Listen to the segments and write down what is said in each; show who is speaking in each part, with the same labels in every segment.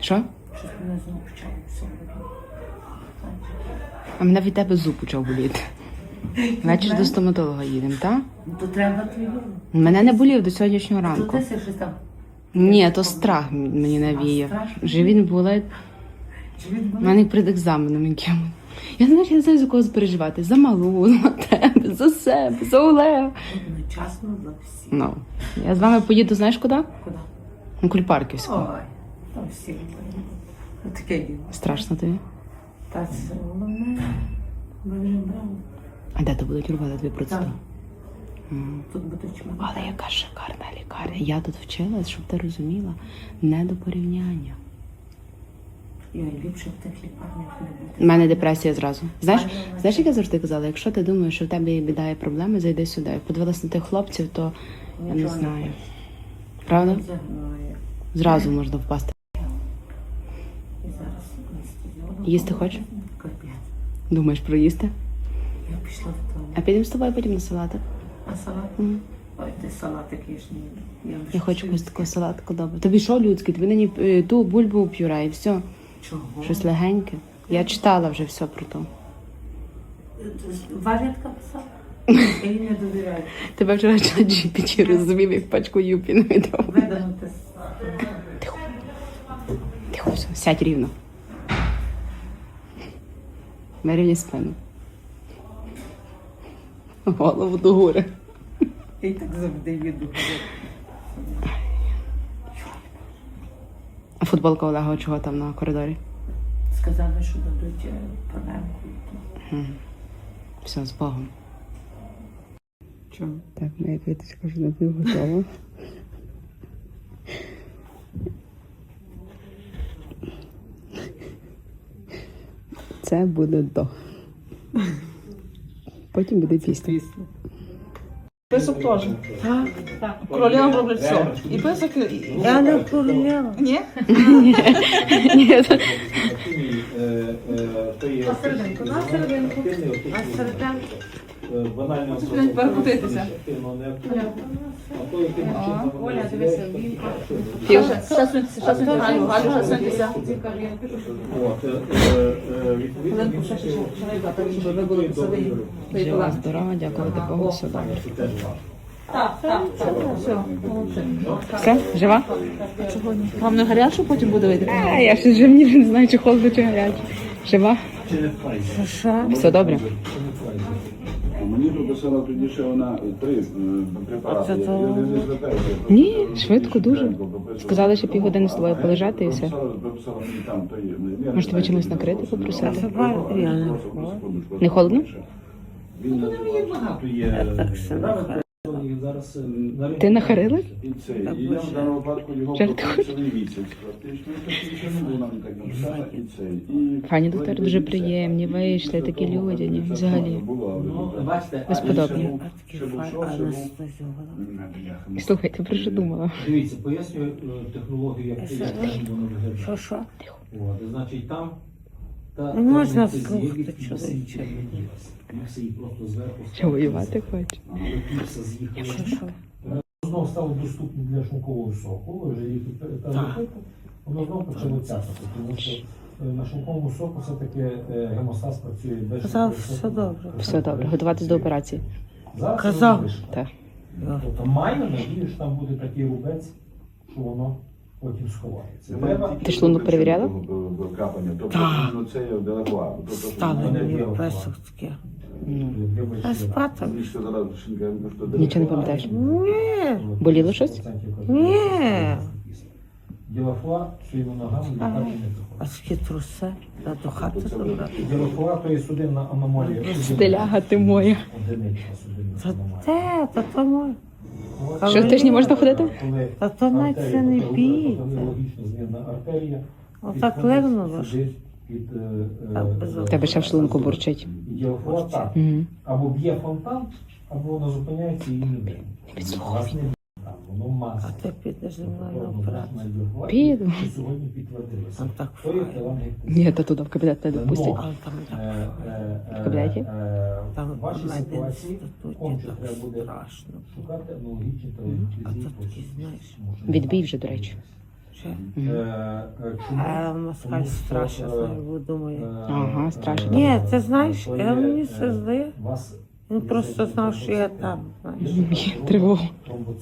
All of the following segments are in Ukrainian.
Speaker 1: Що?
Speaker 2: Щось мене знову почало все.
Speaker 1: А мене від тебе зуб почав боліти. Ввечері до стоматолога їдемо, так?
Speaker 2: Ну, То треба твою.
Speaker 1: Мене не болів до сьогоднішнього
Speaker 2: То
Speaker 1: ранку.
Speaker 2: ти щось там.
Speaker 1: Ні, то страх мені навіяв.
Speaker 2: страшно?
Speaker 1: Живіт болить.
Speaker 2: Чи він
Speaker 1: У мене як перед екзаменом яким. Я знаєш, я не знаю, за кого переживати. За малу, за тебе, за себе, за Олега.
Speaker 2: Одночасно за всіх.
Speaker 1: Ну, я з вами поїду, знаєш куди?
Speaker 2: Куди?
Speaker 1: На Кульпарківську.
Speaker 2: Ой, там всі. Ну, Таке діло.
Speaker 1: Страшно тобі.
Speaker 2: Та це головне. Ми вже брали.
Speaker 1: А де то будуть робити дві процедури?
Speaker 2: Тут чому.
Speaker 1: Але яка шикарна лікарня. Я тут вчилась, щоб ти розуміла, не до порівняння.
Speaker 2: Я ліпше в тих лікарнях не
Speaker 1: У мене депресія зразу. Знаєш,
Speaker 2: ну,
Speaker 1: знаєш, як я завжди казала, якщо ти думаєш, що в тебе є біда і проблеми, зайди сюди. Я подивилась на тих хлопців, то я не
Speaker 2: Нічого не
Speaker 1: знаю. Правда?
Speaker 2: Ну, як-
Speaker 1: Зразу можна впасти. Їсти хочеш?
Speaker 2: Капець.
Speaker 1: Думаєш про їсти?
Speaker 2: Я пішла в
Speaker 1: А підемо з тобою потім на салатик.
Speaker 2: А салат?
Speaker 1: Мгм.
Speaker 2: Ой, ти салат такий ж не.
Speaker 1: Я хочу якусь таку салатку добре. Тобі що людське? Тобі нині е, ту бульбу пюре і все.
Speaker 2: Чого?
Speaker 1: Щось легеньке. Я читала вже все про то.
Speaker 2: Варятка писала? Я їй не довіряю.
Speaker 1: Тебе вчора GPT розумів, як пачку юпі не віддав.
Speaker 2: Видано те.
Speaker 1: Тихо, все, сядь рівно. Вирівняй спину. Голову до гори.
Speaker 2: Я так завжди їду.
Speaker 1: А футболка Олега чого там на коридорі?
Speaker 2: Сказали, що дадуть е, панамку.
Speaker 1: Все, з Богом. Чого? Так, моя квіточка вже напів готова. Це буде до. Потім буде пісня.
Speaker 3: Писок теж. Королева роблять все. І писок, і...
Speaker 2: Я не королева.
Speaker 3: Ні?
Speaker 1: Ні, це-
Speaker 4: На
Speaker 2: на серединку. А серединку?
Speaker 4: Банально
Speaker 3: Блядь, перекрутитися.
Speaker 2: Оля, дивися, він.
Speaker 1: Пів.
Speaker 3: Щас він, щас він, Галю, Галю, щас він після. Хвилинку, ще ще ще, щоб ви були посадені.
Speaker 1: Жива, здорова, дякувати Богу, все добре.
Speaker 3: Так, так, так, все, молодці.
Speaker 1: Все, жива?
Speaker 3: Вам не гаряче потім буде вийти?
Speaker 1: А, я ще вже мені не знаю, чи холодно, чи гаряче. Жива?
Speaker 2: Що?
Speaker 1: Все добре?
Speaker 4: Мені тут писала тоді ще вона три е, препарати.
Speaker 2: Це
Speaker 4: Я-
Speaker 2: то-
Speaker 4: я не звертаюся.
Speaker 1: Ні, швидко дуже. Сказали, що півгодини з тобою полежати і все. Може, тебе чимось накрити, попросити?
Speaker 4: не
Speaker 2: Це реально. не
Speaker 1: холодно?
Speaker 4: Він називав, що то є...
Speaker 5: Зараз е, навіть
Speaker 1: Ти нахарилась?
Speaker 4: І це, і я в даному випадку його місяць. Практично, ще не було нам так написано, і це. І
Speaker 1: Пані доктор дуже приємні, вийшли, такі людяні, взагалі.
Speaker 5: ну, бачите,
Speaker 1: Безподобні.
Speaker 5: ще був-
Speaker 4: Ще що, ще був...
Speaker 2: Анестезіолог.
Speaker 1: Слухайте, про що думала?
Speaker 5: Дивіться, пояснюю е, технологію, як це як воно виглядає.
Speaker 2: Що, що?
Speaker 5: От, значить, там
Speaker 2: можна слухати, чоловіче.
Speaker 1: Що воювати хоче?
Speaker 5: Знову стало доступно для шлункового соку, ви вже їх воно знову почало цяпати, тому що е, на шлунковому соку все-таки е, гемостаз працює без
Speaker 2: Казав, все добре.
Speaker 1: Все добре, готуватись до операції.
Speaker 5: Зараз
Speaker 2: Казав.
Speaker 1: Так.
Speaker 5: Тобто маю надію, що там буде такий рубець, що воно потім сховається. Треба
Speaker 1: Ти шлунок перевіряла?
Speaker 4: Капання. Тобто,
Speaker 2: Так.
Speaker 4: ну, це є далеко. Тобто,
Speaker 2: Стали мені
Speaker 4: є
Speaker 2: песок таке.
Speaker 1: Ну.
Speaker 2: А спати?
Speaker 4: Мені ще зараз шинка, я що.
Speaker 1: Нічого не пам'ятаєш?
Speaker 2: Ні.
Speaker 1: Боліло щось?
Speaker 2: Ні.
Speaker 5: Ділафуа своїми ногами літати не
Speaker 2: А
Speaker 5: доходить.
Speaker 2: скільки трусе? Та до хати добре.
Speaker 5: Ділафуа то є судинна аномалія.
Speaker 1: Стиляга ти моя.
Speaker 5: Одинична судинна
Speaker 2: Та
Speaker 5: аномалія.
Speaker 2: те, та то моє.
Speaker 1: Що, ти ж не можеш ходити?
Speaker 2: Та то навіть це не
Speaker 5: артерія.
Speaker 2: Отак ливнуло ж.
Speaker 5: під, е, е,
Speaker 1: Тебе ще в шлунку бурчить.
Speaker 5: Або б'є фонтан, або воно зупиняється і не б'є. Воно
Speaker 2: А ти підеш зі мною на операцію.
Speaker 1: Піду.
Speaker 5: Сьогодні підтвердилося.
Speaker 2: Там так
Speaker 5: То є
Speaker 2: файно.
Speaker 1: Ні, та туди в кабінет не допустять.
Speaker 2: Але там
Speaker 5: Е,
Speaker 2: так.
Speaker 5: е, е,
Speaker 1: В кабінеті?
Speaker 2: Там
Speaker 5: В вашій ситуації треба буде
Speaker 2: страшно.
Speaker 5: шукати аналогічні
Speaker 2: А такі, знаєш,
Speaker 1: Відбій вже, до речі.
Speaker 5: Е, е,
Speaker 2: москаль страшно, думаю.
Speaker 1: Ага, страшно.
Speaker 2: Ні, це знаєш, мені все здає. Він просто знав, що я там, знаєш.
Speaker 1: Тривога.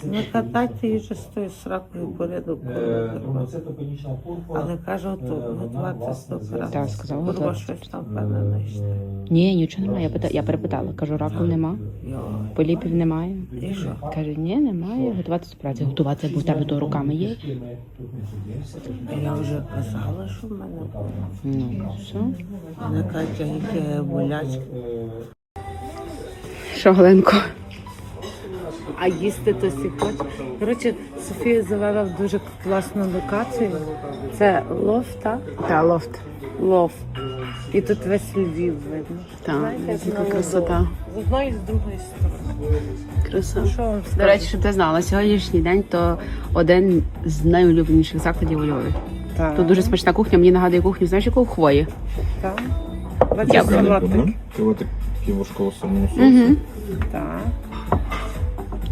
Speaker 2: Ну
Speaker 5: що
Speaker 2: катайте вже з тою сракою порядок.
Speaker 5: Е, Тромбоцитопенічна пурпура.
Speaker 2: Але кажу,
Speaker 5: е,
Speaker 2: то
Speaker 5: вона,
Speaker 2: готуватися до
Speaker 5: зв'язана.
Speaker 1: Так, сказала,
Speaker 2: Курва щось там
Speaker 5: Е,
Speaker 2: впевнена. що-
Speaker 1: Ні, нічого немає. Я пита- я перепитала. Кажу, раку нема. Поліпів немає.
Speaker 2: І що?
Speaker 1: Каже, ні, немає. Готуватися до праці. Готуватися, бо в тебе то руками є.
Speaker 2: Я вже казала, що в мене.
Speaker 1: Ну, все.
Speaker 2: Вона каже, яке боляче.
Speaker 1: Що, Галенко?
Speaker 2: А їсти то всі хоче. Коротше, Софія завела в дуже класну локацію. Це лофт, так?
Speaker 1: Та лофт.
Speaker 2: Лофт. І тут весь Львів видно.
Speaker 1: Так, яка красота.
Speaker 2: З одної і з другої сторони.
Speaker 1: Краса.
Speaker 2: Що вам
Speaker 1: До речі, щоб ти знала, сьогоднішній день то один з найулюбленіших закладів у Львові.
Speaker 2: Так.
Speaker 1: Тут дуже смачна кухня, мені нагадує кухню, знаєш, яку хвої.
Speaker 2: Так. Бачиш, салатик.
Speaker 6: Ти от такі важкого самого соусу.
Speaker 1: Угу.
Speaker 2: Так.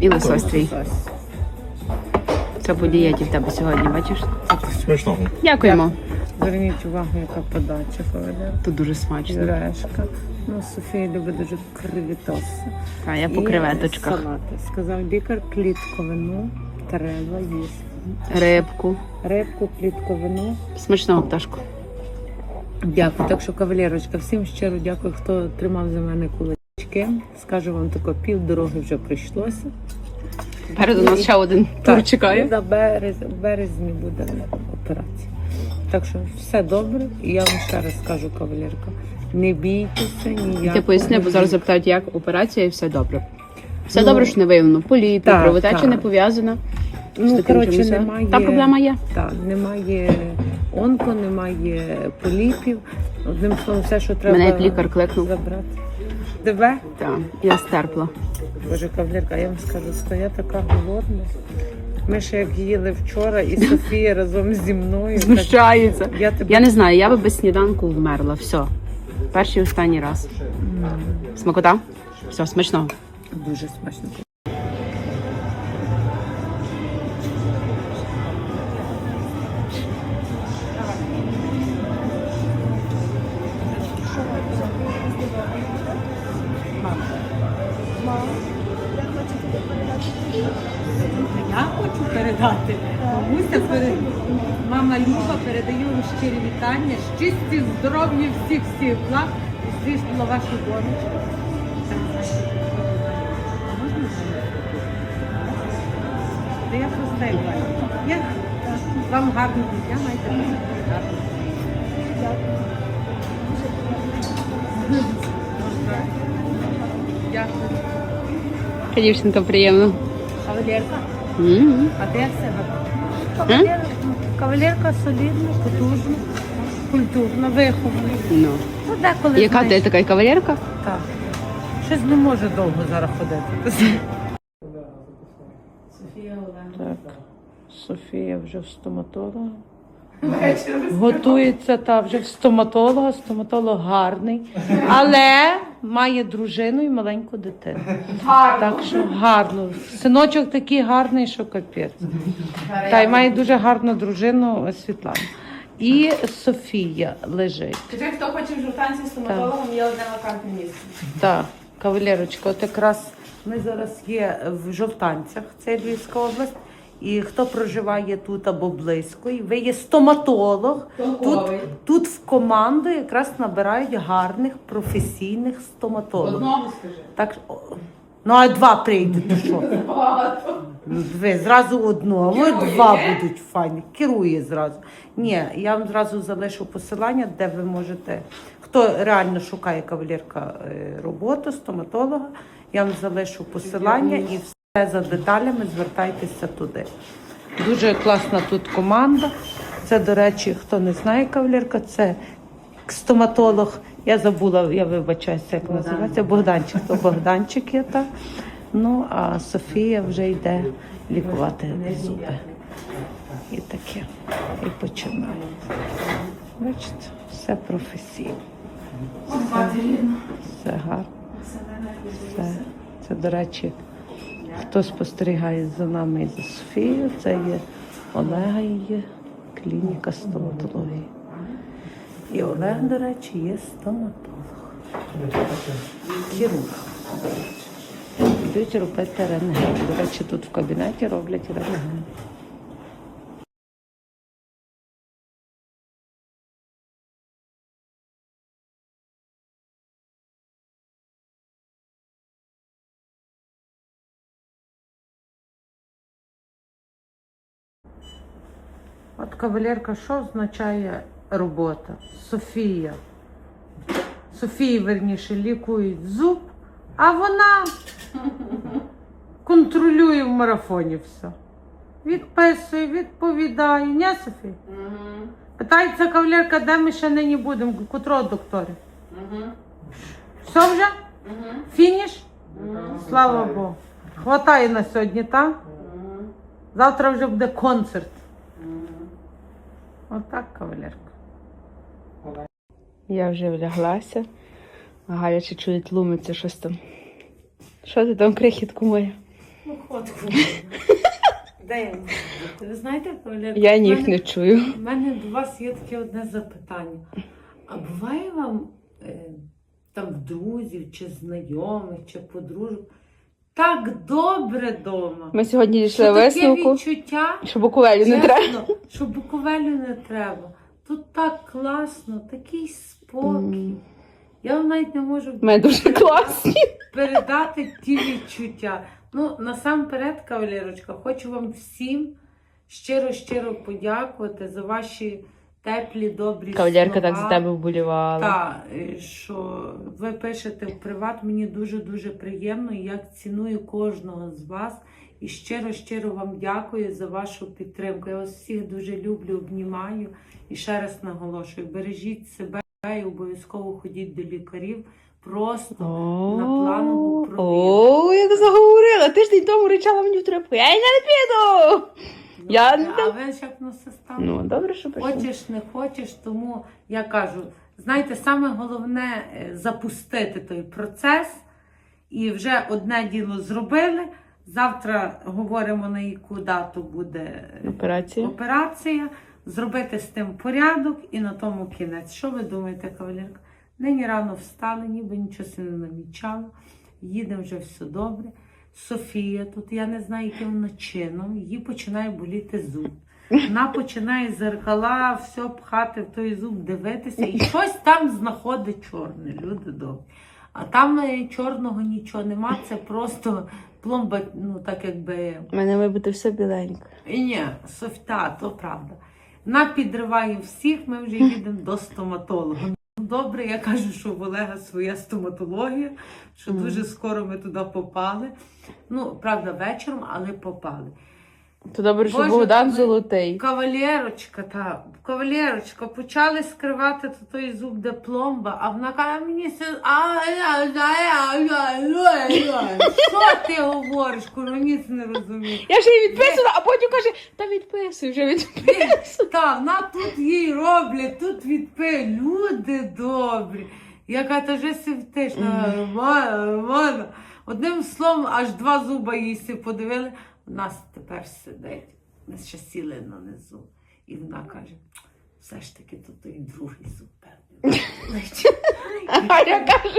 Speaker 1: І лосось твій. Це по дієті в тебе сьогодні, бачиш?
Speaker 6: Смачного.
Speaker 1: Дякуємо.
Speaker 2: Зверніть увагу, яка подача поведе.
Speaker 1: Тут дуже смачно.
Speaker 2: Пюрешка. Ну, Софія любить дуже кривітоси.
Speaker 1: А я по
Speaker 2: І
Speaker 1: креветочках.
Speaker 2: Салати. Сказав лікар, клітковину треба їсти.
Speaker 1: Рибку.
Speaker 2: Рибку, клітковину.
Speaker 1: Смачного пташку.
Speaker 2: Дякую. Так що, кавалерочка, всім щиро дякую, хто тримав за мене кулачки. Скажу вам тако, пів дороги вже прийшлося.
Speaker 1: Перед у нас ще один тур чекає.
Speaker 2: На березні, березні буде операція. Так що все добре. І я вам ще раз скажу, кавалерка, не бійтеся ніяк.
Speaker 1: Ти поясни, бо зараз запитають, як операція і все добре. Все
Speaker 2: Ну,
Speaker 1: добре, що не виявлено. Поліпів,
Speaker 2: так,
Speaker 1: кровотеча не пов'язана.
Speaker 2: Ну, коротше, немає.
Speaker 1: Та проблема є.
Speaker 2: Так, немає онко, немає поліпів. Одним словом, все, що треба.
Speaker 1: Мене як лікар кликнув.
Speaker 2: Забрати. Тебе?
Speaker 1: Так, я стерпла.
Speaker 2: Боже, кавалерка, я вам скажу, що я така голодна. Ми ще як їли вчора, і Софія разом зі мною. так,
Speaker 1: Знущається.
Speaker 2: Я тебе
Speaker 1: Я не знаю, я би без сніданку вмерла. Все. Перший і останній раз. Смакота? Все, смачного.
Speaker 2: дуже смачно.
Speaker 7: Передати. Мамуся перед... Мама Люба передаю вам щирі вітання, щасті, здоров'я всіх всіх благ і звісно вашу донечку. Та я просто. Я вам гарного дня, майте гарного. Дякую.
Speaker 1: Дівчинка, приємно.
Speaker 7: Кавалерка,
Speaker 1: М.
Speaker 7: а де себе?
Speaker 2: Кавалерка, кавалерка солідна, потужна, культурна, вихована.
Speaker 1: Ну.
Speaker 2: Ну, деколи
Speaker 1: Яка
Speaker 2: знаєш,
Speaker 1: ти така кавалерка?
Speaker 2: Так. Щось не може довго зараз ходити. Так. Софія вже в стоматолога. Готується та вже в стоматолога. Стоматолог гарний, але має дружину і маленьку дитину. Гарно. Так що гарно. Синочок такий гарний, що капець. Та й має дуже гарну дружину Світлану. І Софія лежить.
Speaker 1: Скажи, хто хоче в жовтанці стоматологом, є одне вакантне місце.
Speaker 2: Так, кавалерочка, от якраз ми зараз є в Жовтанцях, це Львівська область. І хто проживає тут або близько, і ви є стоматолог. Тут, тут в команду якраз набирають гарних професійних стоматологів.
Speaker 1: Одного скажи.
Speaker 2: Так, о, ну а два прийдуть, то що? Ну, Ви зразу одного, от два будуть файні. Керує зразу. Ні, я вам зразу залишу посилання, де ви можете. Хто реально шукає кавалерка е, роботу, стоматолога, я вам залишу посилання і все за деталями звертайтеся туди. Дуже класна тут команда. Це, до речі, хто не знає кавалерка, це стоматолог. Я забула, я вибачаюся, як називається. Богданчик, то Богданчик є так. Ну, а Софія вже йде лікувати зуби. І таке. І починає. Бачите, все професійно. Все, все гарно. Все. Це, до речі, хто спостерігає за нами і за Софією, це є Олега її клініка стоматології. І Олег, до речі, є стоматолог. Хірург. Йдуть робити рентген. До речі, тут в кабінеті роблять рентген. Кавалерка, що означає робота? Софія. Софії, верніше, лікують зуб, а вона контролює в марафоні все. Відписує, відповідає. Ні, Софія? Питається кавалерка, де ми ще нині будемо, котрого докторів? Все вже? Фініш? Слава Богу. Хватає на сьогодні, так? Завтра вже буде концерт. Отак, кавалерка.
Speaker 1: Я вже вляглася. А Галя чи чує тлумиться щось там. Що ти там, крихітку моя?
Speaker 2: Де Ви знаєте, кавалерка?
Speaker 1: Я ніг
Speaker 2: мене-
Speaker 1: не чую.
Speaker 2: У мене до вас є таке одне запитання. А буває вам е, там друзів, чи знайомих, чи подружок так добре вдома?
Speaker 1: Ми сьогодні дійшли висновку,
Speaker 2: відчуття,
Speaker 1: що буковелю не треба.
Speaker 2: що Буковелю не треба. Тут так класно, такий спокій.
Speaker 1: Мгм.
Speaker 2: Я вам навіть не можу
Speaker 1: Ми дуже
Speaker 2: передати-
Speaker 1: класні.
Speaker 2: передати ті відчуття. Ну, насамперед, кавалерочка, хочу вам всім щиро-щиро подякувати за ваші теплі, добрі
Speaker 1: Кавалерка
Speaker 2: слова.
Speaker 1: так за тебе вболівала.
Speaker 2: Так, е, що ви пишете в приват, мені дуже-дуже приємно, і я ціную кожного з вас. І щиро-щиро вам дякую за вашу підтримку. Я вас всіх дуже люблю, обнімаю. І ще раз наголошую: бережіть себе і обов'язково ходіть до лікарів. Просто на планову провірку.
Speaker 1: О, як заговорила. Тиждень тому ричала мені в трубку. Я не піду. Я не
Speaker 2: а ви ж як на стало?
Speaker 1: Ну, добре, що пішла.
Speaker 2: Хочеш, не хочеш, тому я кажу, знаєте, саме головне е, запустити той процес. І вже одне діло зробили. Завтра говоримо на яку дату буде е,
Speaker 1: Операція.
Speaker 2: операція, зробити з тим порядок і на тому кінець. Що ви думаєте, кавалерка? Нині рано встали, ніби нічого не намічало. Їдемо вже все добре. Софія, тут я не знаю, яким вона чином, їй починає боліти зуб. Вона починає з зеркала все пхати в той зуб, дивитися, і щось там знаходить чорне, люди добрі. А там е, чорного нічого нема, це просто пломба, ну так якби.
Speaker 1: У мене має бути все біленьке.
Speaker 2: І ні, Софта, то правда. Вона підриває всіх, ми вже їдемо до стоматолога. Добре, я кажу, що в Олега своя стоматологія, що
Speaker 1: mm.
Speaker 2: дуже скоро ми туди попали. Ну, правда, вечором, але попали.
Speaker 1: То добре, що
Speaker 2: Боже,
Speaker 1: Богдан золотий.
Speaker 2: Кавалерочка, та кавалерочка, почали скривати то той зуб, де пломба, а вона каже, мені все. Що ти говориш? Куроніс не розуміє.
Speaker 1: Я ще й відписувала, а потім каже, та відписуй, вже відписуй.
Speaker 2: Та, на тут їй роблять, тут відпи. Люди добрі. Яка та вже Романа. Одним словом, аж два зуба їй подивили. У нас тепер сидить. Ми ще сіли нанизу. І вона каже: все ж таки, то той другий зуб певний.
Speaker 1: А я каже,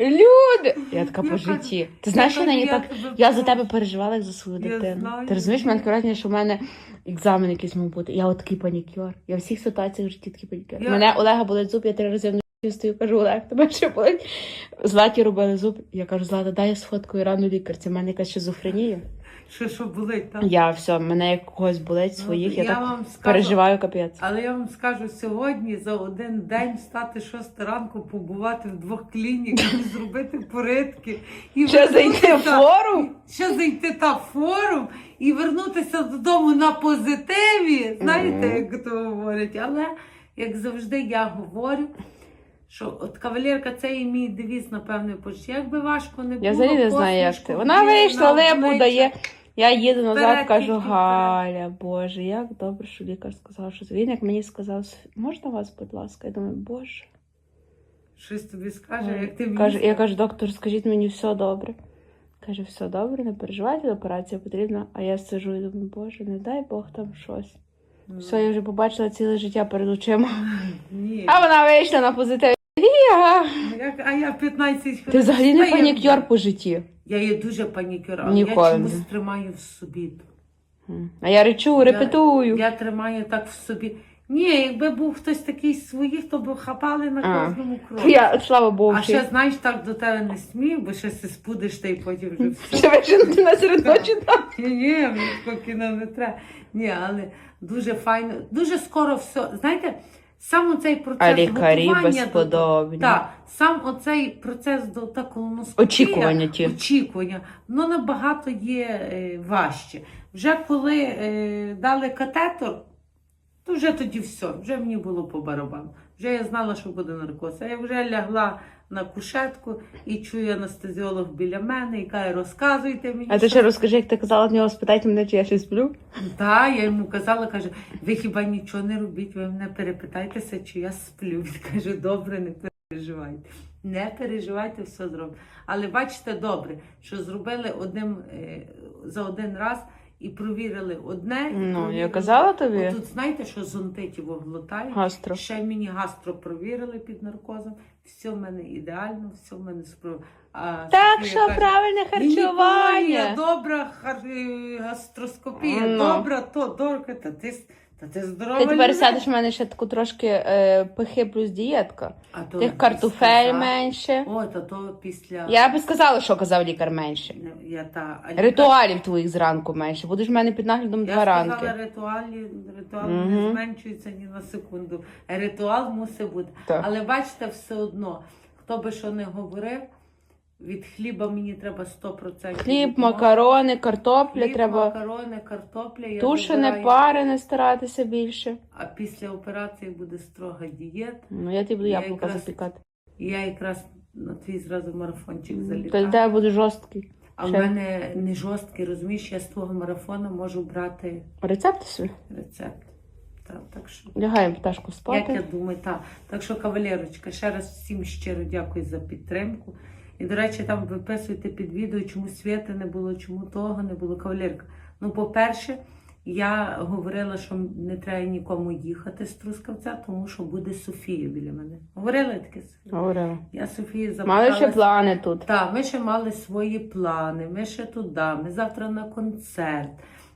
Speaker 1: люди. Я така по житті. Ти знаєш, що мені так.
Speaker 2: я
Speaker 1: за тебе переживала як за свою дитину. Ти розумієш, мене таке враження, що в мене екзамен якийсь мав бути. Я от такий панікер. Я в всіх ситуаціях в житті такий панікер. Мене Олега болить зуб, я три рази вночі стою, кажу, Олег, тебе ще болить. Златі робили зуб. Я кажу, Злата, дай я сфоткаю рану лікарці. У мене якась шизофренія.
Speaker 2: Що, що болить, так?
Speaker 1: Я все, мене як когось болить
Speaker 2: Ну,
Speaker 1: своїх, я,
Speaker 2: я
Speaker 1: так
Speaker 2: вам скажу-
Speaker 1: переживаю капець.
Speaker 2: Але я вам скажу, сьогодні за один день встати 6 ранку, побувати в двох клініках, зробити порядки і
Speaker 1: Ще зайти в форум.
Speaker 2: ще зайти та в форум і вернутися додому на позитиві. Знаєте,
Speaker 1: Мгм.
Speaker 2: як то говорять. Але як завжди, я говорю. Що от кавалерка, це і мій девіз, напевне, почти. Якби важко не було.
Speaker 1: Я взагалі не знаю, як ти. Вона вийшла,
Speaker 2: на
Speaker 1: липу
Speaker 2: обличчя.
Speaker 1: дає. Я їду назад,
Speaker 2: Вперед,
Speaker 1: кажу,
Speaker 2: тільки.
Speaker 1: Галя, Боже, як добре, що лікар сказав, що він як мені сказав, можна вас, будь ласка? Я думаю, Боже.
Speaker 2: Щось тобі скаже, як ти мені
Speaker 1: Каже, я кажу, доктор, скажіть мені все добре. Каже, все добре, не переживайте, операція потрібна. А я сижу і думаю, Боже, не дай Бог там щось. Все, я вже побачила ціле життя перед очима.
Speaker 2: Ні.
Speaker 1: А вона вийшла на позитив.
Speaker 2: Як- А я 15 хвилин.
Speaker 1: Ти взагалі не
Speaker 2: Та я-
Speaker 1: по житті.
Speaker 2: Я є дуже панікер, але
Speaker 1: Ніколи
Speaker 2: я чомусь тримаю в собі.
Speaker 1: А я речу, репетую.
Speaker 2: Я тримаю так в собі. Ні, якби був хтось такий з своїх, то б хапали на
Speaker 1: А.
Speaker 2: кожному кроці.
Speaker 1: Я, слава Богу,
Speaker 2: А ще, знаєш, так до тебе не смію, бо ще си спудиш та й потім вже все.
Speaker 1: ще виженути на серед ночі.
Speaker 2: Ні, ні, мені такого не треба. Ні, але дуже файно, дуже скоро все. Знаєте, сам оцей процес
Speaker 1: А лікарі
Speaker 2: готування до- та, сам оцей процес до та колоноскопія,
Speaker 1: Очікування ті.
Speaker 2: очікування, воно набагато є е, важче. Вже коли е, дали катетор, то вже тоді все, вже мені було по барабану. Вже я знала, що буде наркоз. А я вже лягла на кушетку і чую анестезіолог біля мене і каже, розказуйте мені.
Speaker 1: А ти ще розкажи, як ти казала в нього, спитайте мене, чи я щось сплю.
Speaker 2: так, я йому казала, каже, ви хіба нічого не робіть, ви мене перепитайтеся, чи я сплю. Він каже, добре, не переживайте. Не переживайте, все зробимо. Але бачите, добре, що зробили одним е, за один раз і провірили одне. і
Speaker 1: Ну, я
Speaker 2: провірили-
Speaker 1: казала тобі.
Speaker 2: Тут знаєте, що зонтить його глотають.
Speaker 1: Гастро.
Speaker 2: Ще мені гастро провірили під наркозом. Все в мене ідеально, все в мене спро. А
Speaker 1: Так
Speaker 2: Софія
Speaker 1: що
Speaker 2: каже,
Speaker 1: правильне харчування.
Speaker 2: добра хар... е, гастроскопія,
Speaker 1: Ну.
Speaker 2: добра то, дорка, та ти, с- та ти здорова.
Speaker 1: Ти тепер
Speaker 2: людина.
Speaker 1: сядеш в мене ще таку трошки е, пихи плюс дієтка.
Speaker 2: А то
Speaker 1: Тих картофель
Speaker 2: сказав.
Speaker 1: менше.
Speaker 2: О, та то після...
Speaker 1: Я би сказала, що казав лікар менше.
Speaker 2: Я, та... а лікар-
Speaker 1: Ритуалів твоїх зранку менше. Будеш в мене під наглядом
Speaker 2: Я
Speaker 1: два
Speaker 2: сказала,
Speaker 1: ранки.
Speaker 2: ритуалі, ритуал
Speaker 1: Мгм.
Speaker 2: не зменшується ні на секунду. Ритуал мусить бути.
Speaker 1: Так.
Speaker 2: Але бачите, все одно, хто би що не говорив, від хліба мені треба 100%.
Speaker 1: Хліб, макарони, картопля,
Speaker 2: Хліб,
Speaker 1: треба
Speaker 2: макарони, картопля. Я
Speaker 1: тушене,
Speaker 2: вибираю.
Speaker 1: парене старатися більше.
Speaker 2: А після операції буде строга дієта.
Speaker 1: Ну, я тобі буду
Speaker 2: Я
Speaker 1: яблука
Speaker 2: якраз-
Speaker 1: запікати.
Speaker 2: Я якраз на твій зразу марафончик
Speaker 1: То
Speaker 2: залітаю.
Speaker 1: для тебе буде жорсткий.
Speaker 2: А в
Speaker 1: ще.
Speaker 2: мене не жорсткий, розумієш, я з твого марафону можу брати
Speaker 1: Рецепти собі?
Speaker 2: рецепт. Так, так що.
Speaker 1: Лягаємо пташку
Speaker 2: Як
Speaker 1: спати.
Speaker 2: я думаю, так. Так що, кавалерочка, ще раз всім щиро дякую за підтримку. І, до речі, там виписуйте під відео, чому свята не було, чому того не було. Кавалерка. Ну, по-перше, я говорила, що не треба нікому їхати з Трускавця, тому що буде Софія біля мене. Говорила я таке Софія?
Speaker 1: Говорила.
Speaker 2: Я Софії
Speaker 1: Мали ще плани тут.
Speaker 2: Так, ми ще мали свої плани, ми ще туди, ми завтра на концерт.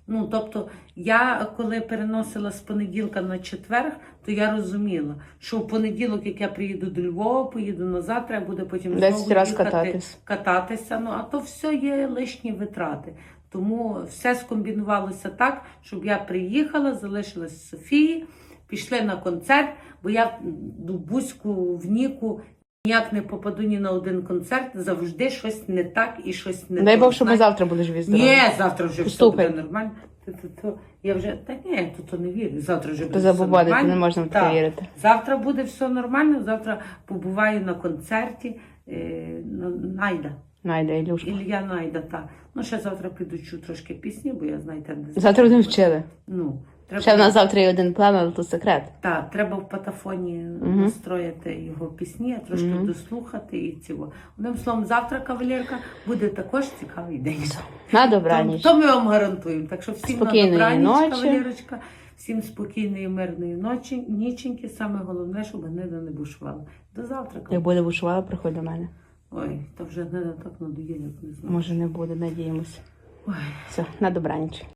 Speaker 2: Ну, тобто, я коли переносила з понеділка на четвер, то я розуміла, що в понеділок, як я приїду до Львова, поїду назад, треба буде потім знову
Speaker 1: раз
Speaker 2: їхати,
Speaker 1: кататись.
Speaker 2: кататися. Ну, а то все є лишні витрати. Тому все скомбінувалося так, щоб я приїхала, залишилась в Софії, пішли на концерт, бо я в Бузьку, в Ніку ніяк не попаду ні на один концерт, завжди щось не так і щось не
Speaker 1: Дай. Бог, щоб ми завтра будеш живі здорові.
Speaker 2: ні, завтра вже все буде нормально. То, то, то, я вже, та ні, то, то не вірю. Завтра вже буде все нормально.
Speaker 1: не можна в
Speaker 2: Так.
Speaker 1: вірити.
Speaker 2: Завтра буде все нормально, завтра побуваю на концерті е, на- Найда.
Speaker 1: Найда Ілюшка.
Speaker 2: Ілля Найда, так. Ну, ще завтра підучу трошки пісні, бо я, знаєте, не знаю.
Speaker 1: Завтра будемо вчили.
Speaker 2: Ну, треба,
Speaker 1: Ще в нас завтра є один план, але то секрет.
Speaker 2: та, треба в патафоні
Speaker 1: Мгм.
Speaker 2: настроїти його пісні, трошки
Speaker 1: Мгм.
Speaker 2: дослухати і цього. Одним словом, завтра, кавалерка, буде також цікавий день.
Speaker 1: На
Speaker 2: То,
Speaker 1: добраніч.
Speaker 2: то ми вам гарантуємо. Так що всім
Speaker 1: Спокійної
Speaker 2: на добраніч,
Speaker 1: ночі.
Speaker 2: кавалерочка, всім спокійної, мирної ночі, ніченьки. Саме головне, щоб гнида не бушувала. До завтра.
Speaker 1: Як
Speaker 2: кавалерка.
Speaker 1: буде бушувала, приходь до мене.
Speaker 2: Ой, то вже гнида так надоїло, як не знаю.
Speaker 1: Може не буде, надіємося.
Speaker 2: Ой.
Speaker 1: Все, на добраніч.